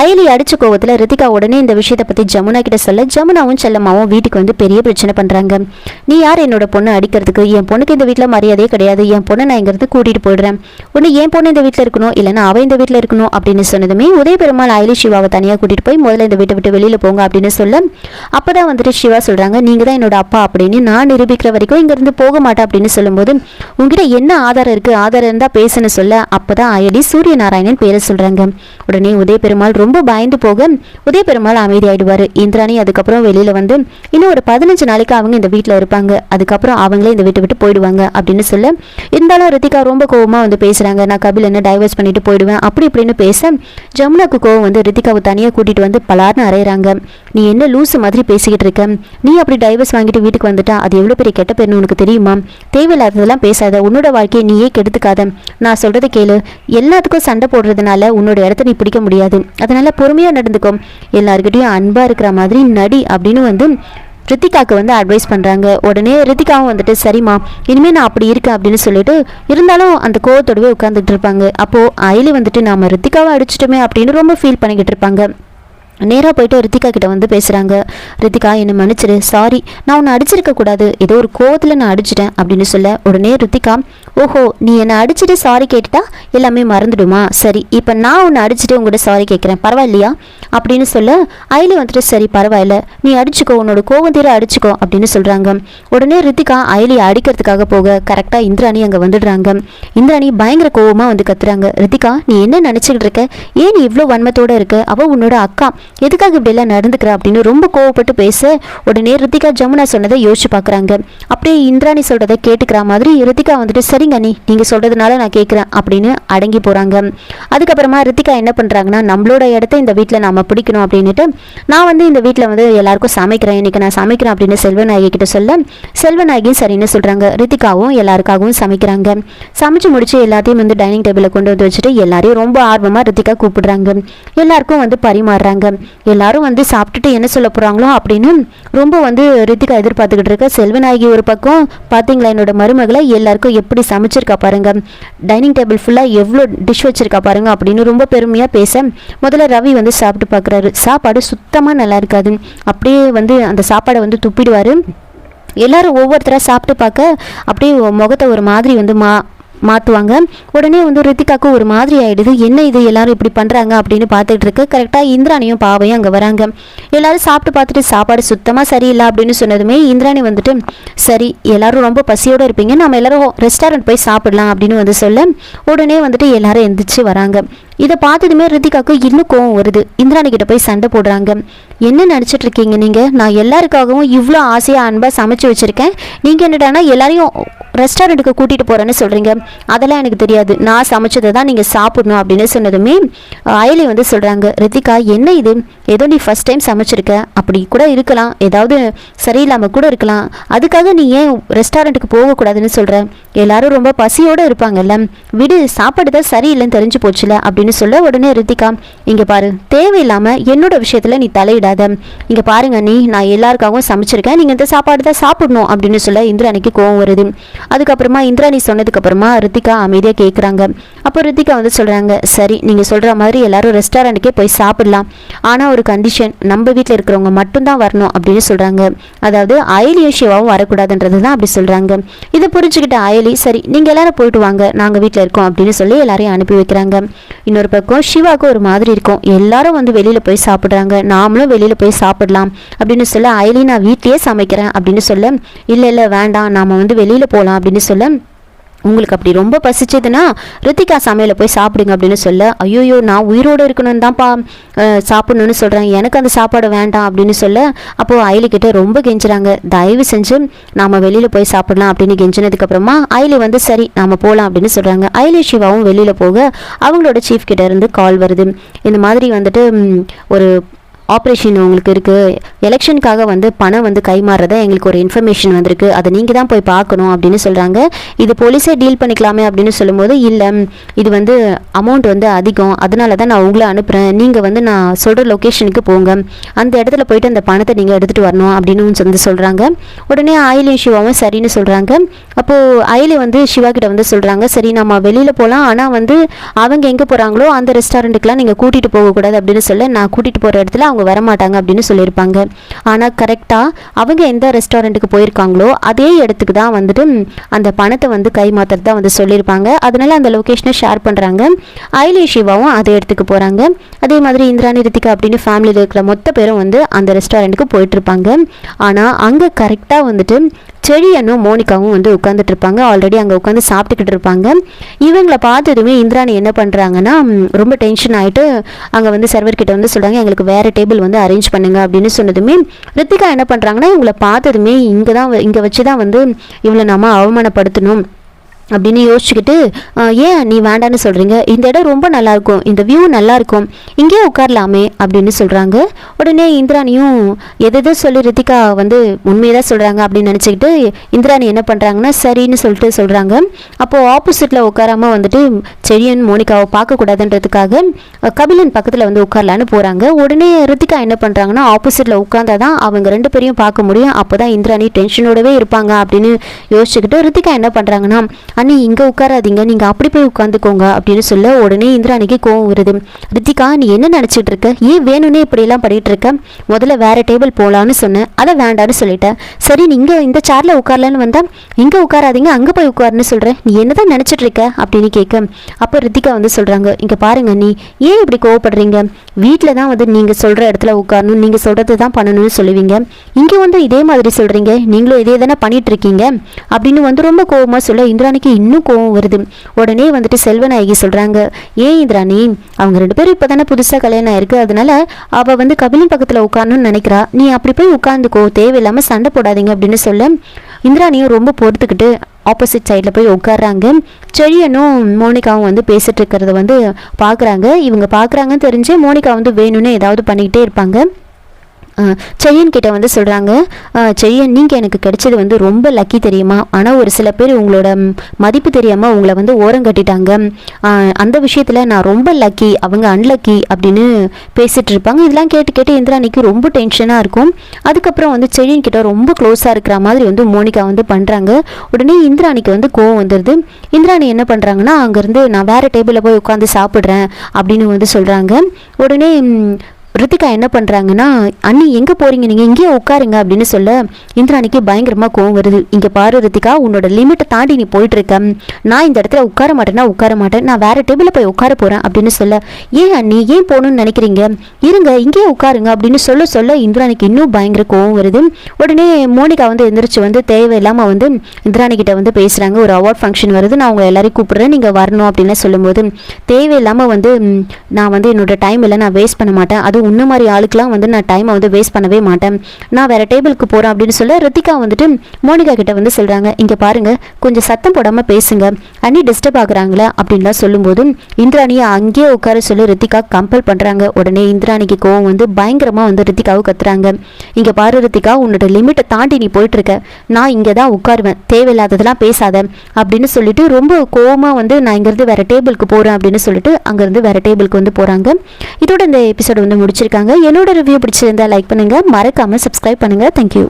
அயலி அடிச்ச கோவத்தில் ரித்திகா உடனே இந்த விஷயத்தை பற்றி ஜமுனா கிட்ட சொல்ல ஜமுனாவும் செல்லம்மாவும் வீட்டுக்கு வந்து பெரிய பிரச்சனை பண்ணுறாங்க நீ யார் என்னோட பொண்ணு அடிக்கிறதுக்கு? என் பொண்ணுக்கு இந்த வீட்டில் மரியாதையே கிடையாது. என் பொண்ணை நான் இங்கிறது கூட்டிகிட்டு போயிடுறேன். ஒன்று என் பொண்ணு இந்த வீட்டில் இருக்கணும்? இல்லைன்னா அவள் இந்த வீட்டில் இருக்கணும் அப்படின்னு சொன்னதுமே உதய பெருமாள் அயலி சிவாவை தனியாக கூட்டிகிட்டு போய் முதல்ல இந்த வீட்டை விட்டு வெளியில் போங்க அப்படின்னு சொல்ல அப்போ தான் வந்துட்டு சிவா சொல்கிறாங்க நீங்கள் தான் என்னோட அப்பா அப்படின்னு. நான் நிரூபிக்கிற வரைக்கும் இங்கேருந்து போக மாட்டேன் அப்படின்னு சொல்லும்போது உங்ககிட்ட என்ன ஆதாரம் இருக்குது ஆதாரம் இருந்தால் பேசுன்னு சொல்ல. அப்போ தான் அயலி சூரிய நாராயணன் பேரை சொல்கிறாங்க உடனே உதய பெருமாள் ரொம்ப பயந்து போக உதய பெருமாள் அமைதியாயிடுவார். இந்திராணி அதுக்கப்புறம் வெளியில் வந்து இன்னும் ஒரு பதினஞ்சு நாளைக்கு அவங்க இந்த வீட்டில் இருப்பாங்க. அதுக்கப்புறம் அவங்களே இந்த வீட்டை விட்டு போயிடுவாங்க அப்படின்னு சொல்ல இருந்தாலும் ரித்திகா ரொம்ப கோவமாக வந்து பேசுகிறாங்க நான் கபில் என்ன டைவர்ஸ் பண்ணிட்டு போயிடுவேன். அப்படி இப்படின்னு பேச ஜமுனாக்கு கோவம் வந்து ரித்திகாவை தனியாக கூட்டிகிட்டு வந்து பலார்னு அறையிறாங்க. நீ என்ன லூசு மாதிரி பேசிக்கிட்டு இருக்க? நீ அப்படி டைவர்ஸ் வாங்கிட்டு வீட்டுக்கு வந்துட்டா? அது எவ்வளோ பெரிய கெட்ட பேர்னு உனக்கு தெரியுமா? தேவையில்லாததெல்லாம் பேசாத. உன்னோட வாழ்க்கையை நீயே கெடுத்துக்காத. நான் சொல்கிறத கேளு. எல்லாத்துக்கும் சண்டை போடுறதுனால உன்னோட இடத்த நீ பிடிக்க முடியாது. அதனால பொறுமையாக நடந்துக்கும் எல்லாருக்கிட்டையும் அன்பாக இருக்கிற மாதிரி நடி அப்படின்னு வந்து ரித்திகாவுக்கு வந்து அட்வைஸ் பண்ணுறாங்க உடனே ரித்திகாவும் வந்துட்டு சரிம்மா இனிமேல் நான் அப்படி இருக்கேன் அப்படின்னு சொல்லிட்டு இருந்தாலும் அந்த கோவத்தோடவே உட்காந்துட்டு இருப்பாங்க. அப்போது அயலி வந்துட்டு நாம் ரித்திகாவை அடிச்சிட்டோமே அப்படின்னு ரொம்ப ஃபீல் பண்ணிக்கிட்டு இருப்பாங்க. நேராக போயிட்டு ரித்திகா கிட்ட வந்து பேசுகிறாங்க ரித்திகா என்னை மன்னிச்சிரு. சாரி நான் உன்னை அடிச்சிருக்க கூடாது. ஏதோ ஒரு கோவத்தில் நான் அடிச்சிட்டேன். அப்படின்னு சொல்ல உடனே ரித்திகா ஓஹோ நீ என்னை அடிச்சிட்டு சாரி கேட்டுட்டா எல்லாமே மறந்துடுமா? சரி இப்போ நான் உன்னை அடிச்சிட்டு உங்கள்கிட்ட சாரி கேட்குறேன். பரவாயில்லையா? அப்படின்னு சொல்ல அயலி வந்துட்டு சரி பரவாயில்ல. நீ அடிச்சுக்கோ. உன்னோட கோவம் தீர அடிச்சுக்கோ. அப்படின்னு சொல்கிறாங்க உடனே ரித்திகா அயலியை அடிக்கிறதுக்காக போக கரெக்டாக இந்திராணி அங்கே வந்துடுறாங்க. இந்திராணி பயங்கர கோவமாக வந்து கத்துறாங்க. ரித்திகா நீ என்ன நினச்சிக்கிட்டு இருக்க? ஏன் நீ இவ்வளோ வன்மத்தோடு இருக்க? அவள் உன்னோட அக்கா. எதுக்காக இப்படியெல்லாம் நடந்துக்கிற அப்படின்னு ரொம்ப கோவப்பட்டு பேச உடனே ரித்திகா ஜமுனா சொன்னதை யோசிச்சு பார்க்குறாங்க. அப்படியே இந்திராணி சொல்கிறத கேட்டுக்கிற மாதிரி ரித்திகா வந்துட்டு சரிங்க அண்ணி நீங்கள் சொல்கிறதுனால நான் கேட்குறேன் அப்படின்னு அடங்கி போகிறாங்க அதுக்கப்புறமா ரித்திகா என்ன பண்ணுறாங்கன்னா நம்மளோட இடத்த இந்த வீட்டில் நம்ம பிடிக்கணும் அப்படின்னுட்டு நான் வந்து இந்த வீட்டில் வந்து எல்லாருக்கும் சமைக்கிறேன் இன்றைக்கி நான் சமைக்கிறேன் அப்படின்னு செல்வநாயகி கிட்ட சொல்ல செல்வநாயகியும் சரின்னு சொல்கிறாங்க ரித்திகாவும் எல்லாருக்காகவும் சமைக்கிறாங்க. சமைச்சு முடிச்சு எல்லாத்தையும் வந்து டைனிங் டேபிளில் கொண்டு வந்து வச்சுட்டு எல்லாரையும் ரொம்ப ஆர்வமாக ரித்திகா கூப்பிடுறாங்க. எல்லாருக்கும் வந்து பரிமாறுறாங்க. எல்லாரும் வந்து சாப்பிட்டுட்டு என்ன சொல்ல போகிறாங்களோ அப்படின்னு ரொம்ப வந்து ரித்திகா எதிர்பார்த்துக்கிட்டு இருக்க. செல்வநாயகி ஒரு பக்கம் பார்த்தீங்களா என்னோட மருமகளை? எல்லாருக்கும் எப்படி சமைச்சிருக்கா பாருங்க. டைனிங் டேபிள் ஃபுல்லாக எவ்வளோ டிஷ் வச்சிருக்கா பாருங்க அப்படின்னு ரொம்ப பெருமையாக பேச முதல்ல ரவி வந்து சாப்பிட்டு பார்க்குறாரு சாப்பாடு சுத்தமாக நல்லா இருக்காது. அப்படியே வந்து அந்த சாப்பாடை வந்து துப்பிடுவார். எல்லாரும் ஒவ்வொருத்தராக சாப்பிட்டு பார்க்க அப்படியே முகத்தை ஒரு மாதிரி வந்து மா மாற்றுவாங்க உடனே வந்து ரித்திகாவுக்கு ஒரு மாதிரி ஆகிடுது என்ன இது? எல்லாரும் இப்படி பண்ணுறாங்க அப்படின்னு பார்த்துட்டு இருக்கு. கரெக்டாக இந்திராணியும் பாவையும் அங்கே வராங்க. எல்லாரும் சாப்பிட்டு பார்த்துட்டு சாப்பாடு சுத்தமாக சரியில்லை அப்படின்னு சொன்னதுமே இந்திராணி வந்துட்டு சரி எல்லாரும் ரொம்ப பசியோடு இருப்பீங்க. நம்ம எல்லாரும் ரெஸ்டாரண்ட் போய் சாப்பிடலாம் அப்படின்னு வந்து சொல்ல உடனே வந்துட்டு எல்லாரும் எந்திரிச்சு வராங்க. இதை பார்த்ததுமே ரித்திகாவுக்கு இன்னும் கோவம் வருது. இந்திராணி கிட்ட போய் சண்டை போடுறாங்க. என்ன நினச்சிட்டு இருக்கீங்க நீங்கள் நான் எல்லாருக்காகவும் இவ்வளோ ஆசையாக அன்பாக சமைச்சு வச்சுருக்கேன். நீங்கள் என்னடானா எல்லாரையும் ரெஸ்டாரண்ட்டுக்கு கூட்டிகிட்டு போகிறேன்னு சொல்கிறீங்க அதெல்லாம் எனக்கு தெரியாது. நான் சமைச்சதை தான் நீங்கள் சாப்பிடணும் அப்படின்னு சொன்னதுமே அயலி வந்து சொல்கிறாங்க ரித்திகா என்ன இது? ஏதோ நீ ஃபஸ்ட் டைம் சமைச்சிருக்க. அப்படி கூட இருக்கலாம். ஏதாவது சரியில்லாமல் கூட இருக்கலாம். அதுக்காக நீ ஏன் ரெஸ்டாரண்ட்டுக்கு போகக்கூடாதுன்னு சொல்கிற எல்லாரும் ரொம்ப பசியோடு இருப்பாங்கல்ல. விடு சாப்பாடு தான் சரியில்லைன்னு தெரிஞ்சு போச்சுல அப்படின்னு சொல்ல உடனே ரித்திகா இங்கே பாரு தேவையில்லாமல் என்னோட விஷயத்தில் நீ தலையிடாத. இங்கே பாருங்க நீ நான் எல்லாருக்காகவும் சமைச்சிருக்கேன். நீங்கள் இந்த சாப்பாடு தான் சாப்பிடணும் அப்படின்னு சொல்ல இந்திராணிக்கு கோவம் வருது. அதுக்கப்புறமா இந்திராணி சொன்னதுக்கப்புறமா ரித்திகா அமைதியாக கேட்குறாங்க அப்போ ரித்திகா வந்து சொல்கிறாங்க சரி நீங்கள் சொல்கிற மாதிரி எல்லாரும் ரெஸ்டாரண்ட்டுக்கே போய் சாப்பிடலாம். ஆனால் ஒரு கண்டிஷன் நம்ம வீட்டில் இருக்கிறவங்க மட்டும்தான் வரணும் அப்படின்னு சொல்கிறாங்க அதாவது அயலியும் சிவாவும் வரக்கூடாதுன்றது தான் அப்படி சொல்கிறாங்க இதை புரிஞ்சுக்கிட்ட அயலி சரி நீங்கள் எல்லாரும் போயிட்டு வாங்க நாங்கள் வீட்டில் இருக்கோம் அப்படின்னு சொல்லி எல்லாரையும் அனுப்பி வைக்கிறாங்க. இன்னொரு பக்கம் சிவாவுக்கு ஒரு மாதிரி இருக்கும். எல்லாரும் வந்து வெளியில் போய் சாப்பிட்றாங்க. நாமளும் வெளியில் போய் சாப்பிடலாம் அப்படின்னு சொல்ல அயலி நான் வீட்லேயே சமைக்கிறேன் அப்படின்னு சொல்ல இல்லை இல்லை வேண்டாம் நாம் வந்து வெளியில் போகலாம் அப்படின்னு சொல்ல உங்களுக்கு அப்படி ரொம்ப பசிச்சதுன்னா ரித்திகா சமையல போய் சாப்பிடுங்க அப்படின்னு சொல்ல ஐயோயோ நான் உயிரோடு இருக்கணும்னு தான்ப்பா அஹ், சாப்பிடணும்னு சொல்கிறேன் எனக்கு அந்த சாப்பாடு வேண்டாம் அப்படின்னு சொல்ல அப்போது அயலிக்கிட்ட ரொம்ப கெஞ்சுறாங்க. தயவு செஞ்சு நாம் வெளியில் போய் சாப்பிடலாம் அப்படின்னு கெஞ்சினதுக்கப்புறமா அயலி வந்து சரி நாம் போகலாம் அப்படின்னு சொல்கிறாங்க அயலி சிவாவும் வெளியில் போக அவங்களோட சீஃப் கிட்டேருந்து கால் வருது. இந்த மாதிரி வந்துட்டு ஒரு ஆப்ரேஷன் உங்களுக்கு இருக்குது எலெக்ஷனுக்காக வந்து பணம் வந்து கைமாறதா எங்களுக்கு ஒரு இன்ஃபர்மேஷன் வந்திருக்கு. அதை நீங்கள் தான் போய் பார்க்கணும் அப்படின்னு சொல்கிறாங்க இது போலீஸே டீல் பண்ணிக்கலாமே அப்படின்னு சொல்லும்போது இல்லை இது வந்து அமௌண்ட் வந்து அதிகம். அதனால தான் நான் உங்களை அனுப்புகிறேன் நீங்கள் வந்து நான் சொல்கிற லொக்கேஷனுக்கு போங்க. அந்த இடத்துல போயிட்டு அந்த பணத்தை நீங்கள் எடுத்துகிட்டு வரணும் அப்படின்னு வந்து சொல்கிறாங்க உடனே ஆயிலையும் சிவாவும் சரின்னு சொல்கிறாங்க அப்போது அயலி வந்து சிவா கிட்ட வந்து சொல்கிறாங்க சரி நம்ம வெளியில் போகலாம் ஆனால் வந்து அவங்க எங்கே போகிறாங்களோ அந்த ரெஸ்டாரண்ட்டுக்கெலாம் நீங்கள் கூட்டிகிட்டு போகக்கூடாது அப்படின்னு சொல்ல நான் கூட்டிகிட்டு போகிற இடத்துல அவங்க வரமாட்டாங்க அப்படின்னு சொல்லியிருப்பாங்க. ஆனால் கரெக்டாக அவங்க எந்த ரெஸ்டாரண்ட்டுக்கு போயிருக்காங்களோ அதே இடத்துக்கு தான் வந்துட்டு அந்த பணத்தை வந்து கை மாத்துறது தான் வந்து சொல்லியிருப்பாங்க. அதனால அந்த லொக்கேஷனை ஷேர் பண்ணுறாங்க ஐலி சிவாவும் அதே இடத்துக்கு போகிறாங்க அதே மாதிரி இந்திராணி ரித்திகா அப்படின்னு ஃபேமிலியில் இருக்கிற மொத்த பேரும் வந்து அந்த ரெஸ்டாரண்ட்டுக்கு போயிட்டுருப்பாங்க ஆனால் அங்கே கரெக்டாக வந்துட்டு செழியனும் மோனிகாவும் வந்து உட்காந்துட்டு இருப்பாங்க ஆல்ரெடி அங்கே உட்காந்து சாப்பிட்டுக்கிட்டு இருப்பாங்க இவங்களை பார்த்ததுமே இந்திராணி என்ன பண்ணுறாங்கன்னா ரொம்ப டென்ஷன் ஆகிட்டு அங்கே வந்து சர்வர்கிட்ட வந்து சொல்கிறாங்க எங்களுக்கு வேறு டேபிள் வந்து அரேஞ்ச் பண்ணுங்க அப்படின்னு சொன்னதுமே ரித்திகா என்ன பண்ணுறாங்கன்னா இவங்களை பார்த்ததுமே இங்கே தான் இங்கே வச்சு தான் வந்து இவளை நம்ம அவமானப்படுத்தணும். அப்படின்னு யோசிச்சுக்கிட்டு ஏன் நீ வேண்டான்னு சொல்கிறீங்க இந்த இடம் ரொம்ப நல்லாயிருக்கும். இந்த வியூ நல்லாயிருக்கும். இங்கேயே உட்காரலாமே அப்படின்னு சொல்கிறாங்க உடனே இந்திராணியும் எதோ சொல்லி ரித்திகா வந்து உண்மையை தான் சொல்கிறாங்க அப்படின்னு நினச்சிக்கிட்டு இந்திராணி என்ன பண்ணுறாங்கன்னா சரின்னு சொல்லிட்டு சொல்கிறாங்க அப்போது ஆப்போசிட்டில் உட்காராம வந்துட்டு செடியன் மோனிகாவை பார்க்கக்கூடாதுன்றதுக்காக கபிலன் பக்கத்தில் வந்து உட்காரலான்னு போகிறாங்க உடனே ரித்திகா என்ன பண்ணுறாங்கன்னா ஆப்போசிட்டில் உட்காந்தா தான் அவங்க ரெண்டு பேரையும் பார்க்க முடியும். அப்போ தான் இந்திராணி டென்ஷனோடவே இருப்பாங்க அப்படின்னு யோசிச்சுக்கிட்டு ரித்திகா என்ன பண்ணுறாங்கன்னா அண்ணி இங்கே உட்காராதீங்க. நீங்கள் அப்படி போய் உட்காந்துக்கோங்க அப்படின்னு சொல்ல உடனே இந்திராணிக்கு கோவம் வருது. ரித்திகா நீ என்ன நினச்சிட்டு இருக்க? ஏன் வேணும்னே இப்படியெல்லாம் பண்ணிட்டு இருக்க? முதல்ல வேற டேபிள் போகலான்னு சொன்னேன் அதை வேண்டான்னு சொல்லிட்டேன் சரி நீங்கள் இந்த சேரில் உட்காரலான்னு வந்தால் இங்கே உட்காராதீங்க அங்கே போய் உட்காருன்னு சொல்கிறேன் நீ என்ன தான் நினச்சிட்டு இருக்க? அப்படின்னு கேட்க. அப்போ ரித்திகா வந்து சொல்கிறாங்க இங்கே பாருங்க நீ ஏன் இப்படி கோவப்படுறீங்க? வீட்டில் தான் வந்து நீங்கள் சொல்கிற இடத்துல உட்காரணும் நீங்கள் சொல்கிறது தான் பண்ணணும்னு சொல்லுவீங்க. இங்கே வந்து இதே மாதிரி சொல்கிறீங்க நீங்களும் இதே தானே பண்ணிட்டு இருக்கீங்க? அப்படின்னு வந்து ரொம்ப கோவமாக சொல்ல இந்திராணிக்கு இன்னும் கோவம் வருது. உடனே வந்துட்டு செல்வநாயகி சொல்கிறாங்க ஏன் இந்திராணி அவங்க ரெண்டு பேரும் இப்போ தானே புதுசாக கல்யாணம் ஆயிருக்கு. அதனால அவள் வந்து கபிலின் பக்கத்தில் உட்காரணும்னு நினைக்கிறா. நீ அப்படி போய் உட்காந்துக்கோ தேவையில்லாமல் சண்டை போடாதீங்க அப்படின்னு சொல்ல இந்திராணியும் ரொம்ப பொறுத்துக்கிட்டு ஆப்போசிட் சைடில் போய் உட்காடுறாங்க செழியனும் மோனிகாவும் வந்து பேசிகிட்டு இருக்கிறத வந்து பார்க்குறாங்க இவங்க பார்க்குறாங்கன்னு தெரிஞ்சு மோனிகா வந்து வேணும்னு ஏதாவது பண்ணிக்கிட்டே இருப்பாங்க. செய்யன் கிட்ட வந்து சொல்கிறாங்க செய்யன் நீங்கள் எனக்கு கிடைச்சது வந்து ரொம்ப லக்கி தெரியுமா? ஆனால் ஒரு சில பேர் உங்களோட மதிப்பு தெரியாமல் உங்களை வந்து ஓரம் கட்டிட்டாங்க. அந்த விஷயத்தில் நான் ரொம்ப லக்கி அவங்க அன்லக்கி அப்படின்னு பேசிகிட்டு இருப்பாங்க. இதெல்லாம் கேட்டு கேட்டு இந்திராணிக்கு ரொம்ப டென்ஷனாக இருக்கும். அதுக்கப்புறம் வந்து செழியன் கிட்ட ரொம்ப க்ளோஸாக இருக்கிற மாதிரி வந்து மோனிகா வந்து பண்ணுறாங்க உடனே இந்திராணிக்கு வந்து கோவம் வந்துடுது இந்திராணி என்ன பண்ணுறாங்கன்னா அங்கேருந்து நான் வேறு டேபிளில் போய் உட்காந்து சாப்பிட்றேன் அப்படின்னு வந்து சொல்கிறாங்க உடனே ரித்திகா என்ன பண்ணுறாங்கன்னா அண்ணி எங்கே போகிறீங்க நீங்கள் இங்கேயே உட்காருங்க அப்படின்னு சொல்ல இந்திராணிக்கு பயங்கரமாக கோவம் வருது. இங்கே பாரு ரித்திகா உன்னோட லிமிட்டை தாண்டி நீ போயிட்டுருக்க. நான் இந்த இடத்துல உட்கார மாட்டேன்னா உட்கார மாட்டேன். நான் வேறு டேபிளில் போய் உட்கார போகிறேன் அப்படின்னு சொல்ல ஏன் அண்ணி ஏன் போகணும்னு நினைக்கிறீங்க? இருங்க இங்கேயே உட்காருங்க அப்படின்னு சொல்ல சொல்ல இந்திராணிக்கு இன்னும் பயங்கர கோவம் வருது. உடனே மோனிகா வந்து எந்திரிச்சு வந்து தேவையில்லாமல் வந்து இந்திராணி கிட்ட வந்து பேசுகிறாங்க ஒரு அவார்ட் ஃபங்க்ஷன் வருது. நான் உங்களை எல்லாரையும் கூப்பிட்றேன். நீங்கள் வரணும் அப்படின்னு சொல்லும்போது தேவையில்லாமல் வந்து நான் வந்து என்னோட டைம் இல்லை நான் வேஸ்ட் பண்ண மாட்டேன். அதுவும் உன்ன மாதிரி ஆளுக்கெல்லாம் வந்து நான் டைமை வந்து வேஸ்ட் பண்ணவே மாட்டேன். நான் வேற டேபிளுக்கு போகிறேன் அப்படின்னு சொல்ல ரித்திகா வந்துட்டு மோனிகா கிட்ட வந்து சொல்கிறாங்க இங்கே பாருங்க கொஞ்சம் சத்தம் போடாமல் பேசுங்க. அண்ணி டிஸ்டர்ப் ஆகுறாங்களே? அப்படின்லாம் சொல்லும்போது இந்திராணியை அங்கேயே உட்கார சொல்லி ரித்திகா கம்பல் பண்ணுறாங்க உடனே இந்திராணிக்கு கோவம் வந்து பயங்கரமாக வந்து ரித்திகாவை கத்துறாங்க. இங்கே பாரு ரித்திகா உன்னோட லிமிட்டை தாண்டி நீ போயிட்டுருக்க. நான் இங்கே தான் உட்காருவேன். தேவையில்லாததெல்லாம் பேசாத. அப்படின்னு சொல்லிட்டு ரொம்ப கோவமாக வந்து நான் இங்கேருந்து வேற டேபிளுக்கு போகிறேன் அப்படின்னு சொல்லிட்டு அங்கேருந்து வேற டேபிளுக்கு வந்து போகிறாங்க இதோட இந்த எபிசோடு வந்து முடிச்சிருக்காங்க என்னோட ரிவ்யூ பிடிச்சிருந்தா லைக் பண்ணுங்கள் மறக்காமல் சப்ஸ்கிரைப் பண்ணுங்கள் தேங்க்யூ